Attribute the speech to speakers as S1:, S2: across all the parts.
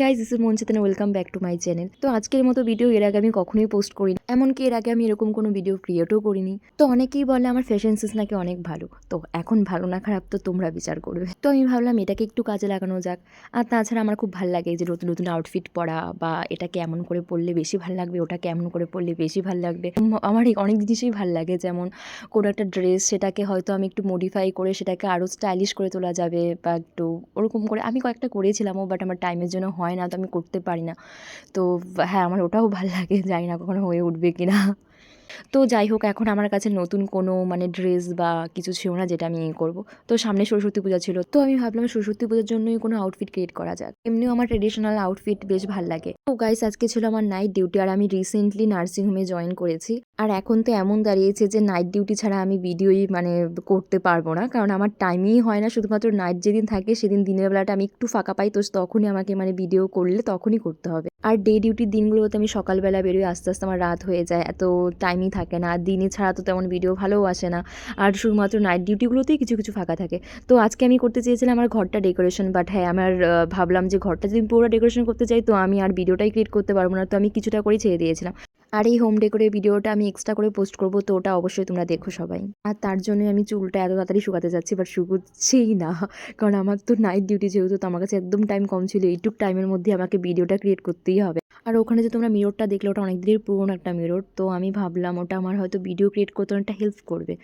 S1: Guys this is মঞ্চিতন welcome back to my channel তো আজকের মতো ভিডিও এর আগে আমি কখনোই পোস্ট করিনি। এমনকি এর আগে আমি এরকম কোনো ভিডিও ক্রিয়েটও করিনি। তো অনেকেই বলে আমার ফ্যাশন সেন্স নাকি অনেক ভালো। তো এখন ভালো না খারাপ তো তোমরা বিচার করবে। তো আমি ভাবলাম এটাকে একটু কাজে লাগানো যাক। আর তাছাড়া আমার খুব ভালো লাগে যে নতুন নতুন আউটফিট পরা বা এটা কেমন করে পরলে বেশি ভালো লাগবে, ওটা কেমন করে পরলে বেশি ভালো লাগবে। আমার অনেক জিনিসই ভালো লাগে। যেমন কোনো একটা ড্রেস সেটাকে হয়তো আমি একটু মডিফাই করে সেটাকে আরও স্টাইলিশ করে তোলা যাবে বা একটু ওরকম করে আমি কয়েকটা করেছিলামও বাট আমার টাইমের জন্য হয় না, তো আমি করতে পারি না। তো হ্যাঁ আমার ওটাও ভালো লাগে, জানি না কখনো হয়ে উঠবে কি না তো যাই হোক, এখন আমার কাছে নতুন কোনো মানে ড্রেস বা কিছু ছিল না যেটা আমি করব। তো সামনে সরস্বতী পূজা ছিল। তো আমি ভাবলাম সরস্বতী পূজার জন্যই কোনো আউটফিট ক্রিয়েট করা যাক। এমনিও আমার ট্রেডিশনাল আউটফিট বেশ ভালো লাগে। তো গাইস আজকে ছিল আমার নাইট ডিউটি আর আমি রিসেন্টলি নার্সিংহোমে জয়েন করেছি। আর এখন তো এমন দাঁড়িয়েছে যে নাইট ডিউটি ছাড়া আমি ভিডিওই মানে করতে পারব না। কারণ আমার টাইমই হয় না। শুধুমাত্র নাইট যেদিন থাকে সেদিন দিনের বেলাটা আমি একটু ফাঁকা পাই। তো তখনই আমাকে মানে ভিডিও করলে তখনই করতে হবে। আর ডে ডিউটির দিনগুলোতে আমি সকালবেলা বেরোই, আস্তে আস্তে আমার রাত হয়ে যায়, এত টাইমই থাকে না, আর দিনে ছাড়া তো তেমন ভিডিও ভালোও আসে না। আর শুধুমাত্র নাইট ডিউটিগুলোতেই কিছু কিছু ফাঁকা থাকে। তো আজকে আমি করতে চেয়েছিলাম আমার ঘরটা ডেকোরেশন বাট হ্যাঁ আমার ভাবলাম যে ঘরটা যদি পুরো ডেকোরেশন করতে চাই, তো আমি আর ভিডিওটাই ক্রিয়েট করতে পারব না, তো আমি কিছুটা করেই ছেড়ে দিয়েছিলাম। আর এই হোম ডেকোরের ভিডিওটা আমি এক্সট্রা করে পোস্ট করব, তো ওটা অবশ্যই তোমরা দেখো সবাই। আর তার জন্যই আমি চুলটা এত তাড়াতাড়ি শুকাতে যাচ্ছি বাট শুকোচ্ছেই না, কারণ আমার তো নাইট ডিউটি যেহেতু, তো আমার কাছে একদম টাইম কম ছিল, এইটুক টাইমের মধ্যে আমাকে ভিডিওটা ক্রিয়েট করতেই হবে। আর ওখানে যে তোমরা মিররটা দেখলে, ওটা অনেক দিনের পুরোনো একটা মিরর তো আমি ভাবলাম ওটা আমার হয়তো ভিডিও ক্রিয়েট করতে অনেকটা হেল্প করবে,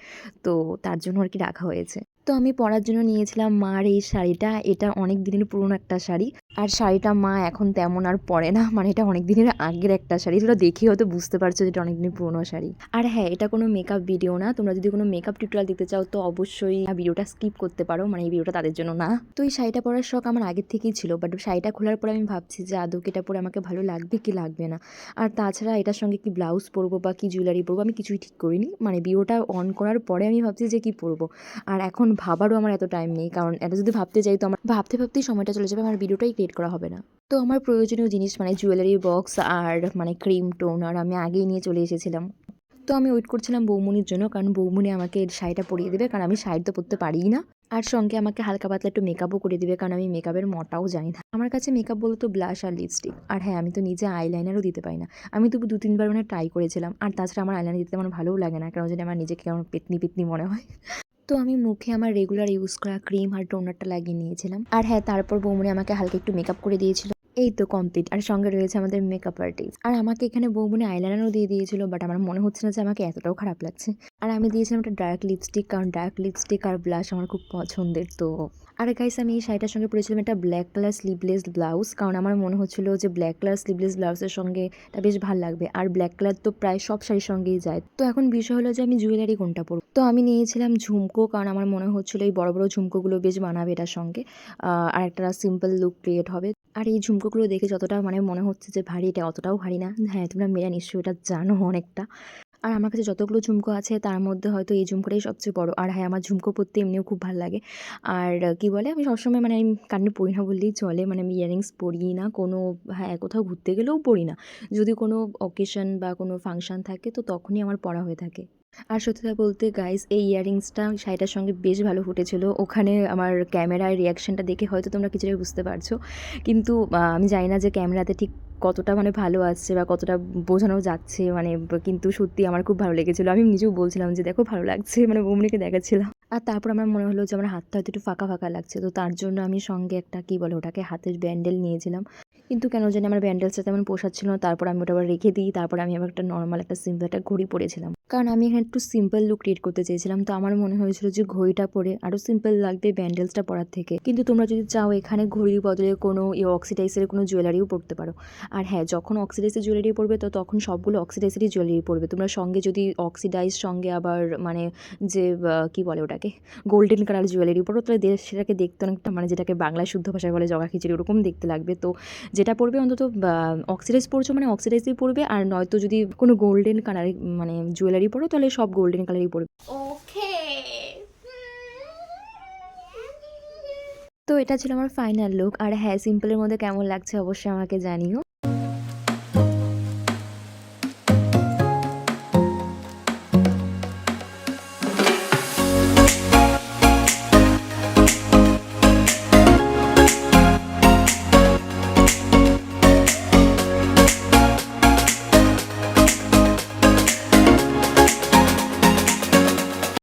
S1: তো তার জন্য আর কি রাখা হয়েছে। তো আমি পরার জন্য নিয়েছিলাম মার এই শাড়িটা। এটা অনেক দিনের পুরনো একটা শাড়ি। আর শাড়িটা মা এখন তেমন আর পরে না। মানে এটা অনেক দিনের আগের একটা শাড়ি। তোরা দেখে হয়তো বুঝতে পারছ যে এটা অনেক দিনের পুরনো শাড়ি। আর হ্যাঁ এটা কোনো মেকআপ ভিডিও না। তোমরা যদি কোনো মেকআপ টিউটোরিয়াল দেখতে চাও, তো অবশ্যই ভিডিওটা স্কিপ করতে পারো। মানে এই ভিডিওটা তাদের জন্য না। তো এই শাড়িটা পরার শখ আমার আগের থেকেই ছিল। বাট শাড়িটা খোলার পর আমি ভাবছি যে, আদৌ এটা পরে আমাকে ভালো লাগবে কি লাগবে না? আর তাছাড়া এটার সঙ্গে কি ব্লাউজ পরবো বা কি জুয়েলারি পরবো আমি কিছুই ঠিক করিনি। মানে ভিডিওটা অন করার পরে আমি ভাবছি যে কি পরবো। আর এখন ভাবারও আমার এত টাইম নেই। কারণ এটা যদি ভাবতে যাই তো আমার ভাবতে ভাবতেই সময়টা চলে যাবে, আমার ভিডিওটাই ক্রিয়েট করা হবে না। তো আমার প্রয়োজনীয় জিনিস মানে জুয়েলারি বক্স আর মানে ক্রিম টোন আর আমি আগেই নিয়ে চলে এসেছিলাম। তো আমি ওয়েট করছিলাম বৌমনির জন্য, কারণ বৌমনি আমাকে শাড়িটা পরিয়ে দেবে, কারণ আমি শাড়ি তো পরতে পারিই না। আর সঙ্গে আমাকে হালকা পাতলা একটু মেকআপও করে দিবে, কারণ আমি মেকআপের মটাও জানি না। আমার কাছে মেকআপ বলতো ব্লাশ আর লিপস্টিক আর হ্যাঁ আমি তো নিজে আইলাইনারও দিতে পারি না। আমি তবু দু তিনবার মানে ট্রাই করেছিলাম। আর তাছাড়া আমার আইলাইনার দিতে আমার ভালোও লাগে না, কারণ যদি আমার নিজেকে কেমন পেতনি পেতনি মনে হয়। তো আমি মুখে আমার রেগুলার ইউজ করা ক্রিম আর টোনারটা লাগিয়ে নিয়েছিলাম। আর হ্যাঁ তারপর বৌমনি আমাকে হালকা একটু মেকআপ করে দিয়েছিল। এই তো কমপ্লিট আর সঙ্গে রয়েছে আমাদের মেকআপ আর্টিস্ট আর আমাকে এখানে বৌমনি আইলাইনারও দিয়ে দিয়েছিল বাট আমার মনে হচ্ছে না যে আমাকে এতটাও খারাপ লাগছে। আর আমি দিয়েছিলাম একটা ডার্ক লিপস্টিক কারণ ডার্ক লিপস্টিক আর ব্লাশ আমার খুব পছন্দের, তো আর গাইস আমি এই শাড়িটার সঙ্গে পরেছিলাম একটা ব্ল্যাক কালার স্লিভলেস ব্লাউজ কারণ আমার মনে হচ্ছিল যে ব্ল্যাক কালার স্লিভলেস ব্লাউজের সঙ্গে এটা বেশ ভালো লাগবে, আর ব্ল্যাক কালার তো প্রায় সব শাড়ির সঙ্গেই যায়। তো এখন বিষয় হলো যে আমি জুয়েলারি কোনটা পরবো? তো আমি নিয়েছিলাম ঝুমকো, কারণ আমার মনে হচ্ছিল এই বড় বড় ঝুমকোগুলো বেশ মানাবে এটার সঙ্গে আর একটা সিম্পল লুক ক্রিয়েট হবে। আর এই ঝুমকোগুলো দেখে যতটা মানে মনে হচ্ছে যে ভারী, এটা অতটাও ভারী না। হ্যাঁ তোমরা মেয়েরা নিশ্চয়ই এটা জানো অনেকটা। আর আমার কাছে যতগুলো ঝুমকো আছে, তার মধ্যে হয়তো এই ঝুমকোটাই সবচেয়ে বড়। আর হ্যাঁ আমার ঝুমকো পরতে এমনিও খুব ভালো লাগে। আর কি বলে, আমি সবসময় মানে আমি কানে পরি না বললেই চলে। মানে আমি ইয়ারিংস পরি না, কোনো হ্যাঁ কোথাও ঘুরতে গেলেও পরি না। যদি কোনো অকেশন বা কোনো ফাংশন থাকে, তো তখনই আমার পরা হয়ে থাকে। আর সত্যি কথা বলতে গাইস এই ইয়ারিংসটা শাড়িটার সঙ্গে বেশ ভালো ফুটেছিল। ওখানে আমার ক্যামেরার রিয়াকশনটা দেখে হয়তো তোমরা কিছুটা বুঝতে পারছ। কিন্তু আমি জানি না যে ক্যামেরাতে ঠিক কতটা মানে ভালো আসছে বা কতটা বোঝানো যাচ্ছে মানে কিন্তু সত্যি আমার খুব ভালো লেগেছিলো। আমি নিজেও বলছিলাম যে, দেখো, ভালো লাগছে। মানে বৌমনিকে দেখাচ্ছিলাম। আর তারপর আমার মনে হলো যে, আমার হাতটা হয়তো একটু ফাঁকা ফাঁকা লাগছে। তো তার জন্য আমি সঙ্গে একটা, কী বলে ওটাকে, হাতের ব্যান্ডেল নিয়েছিলাম। কিন্তু কেন জানি আমার ব্যান্ডেলসটা তেমন পোষাচ্ছিল না। তারপর আমি ওটা আবার রেখে দিই। তারপর আমি আবার একটা নর্মাল একটা সিম্পল একটা ঘড়ি পরেছিলাম। কারণ আমি এখানে একটু সিম্পল লুক ক্রিয়েট করতে চেয়েছিলাম। তো আমার মনে হয়েছিল যে, ঘড়িটা পরে আরও সিম্পল লাগবে ব্যান্ডেলসটা পরার থেকে। কিন্তু তোমরা যদি চাও এখানে ঘড়ির বদলে কোনো অক্সিডাইসের কোনো জুয়েলারিও পরতে পারো। আর হ্যাঁ যখন অক্সিডাইসের জুয়েলারি পড়বে তো তখন সবগুলো অক্সিডাইসেরই জুয়েলারি পড়বে তোমরা সঙ্গে যদি অক্সিডাইজ সঙ্গে আবার মানে যে কি বলে ওটাকে? গোল্ডেন কালার জুয়েলারি পরো তাহলে দে- সেটাকে দেখতে অনেকটা মানে যেটাকে বাংলায় শুদ্ধ ভাষায় বলে জগা খিচুড়ি ওরকম দেখতে লাগবে। তো যেটা পড়বে অন্তত অক্সিডাইজ পড়ছো মানে অক্সিডাইজই পড়বে আর নয়তো যদি কোনো গোল্ডেন কালার মানে জুয়েলারি পড়ো তাহলে সব গোল্ডেন কালারই পরবে। তো এটা ছিল আমার ফাইনাল লুক আর হ্যাঁ সিম্পলের মধ্যে কেমন লাগছে অবশ্যই আমাকে জানিও।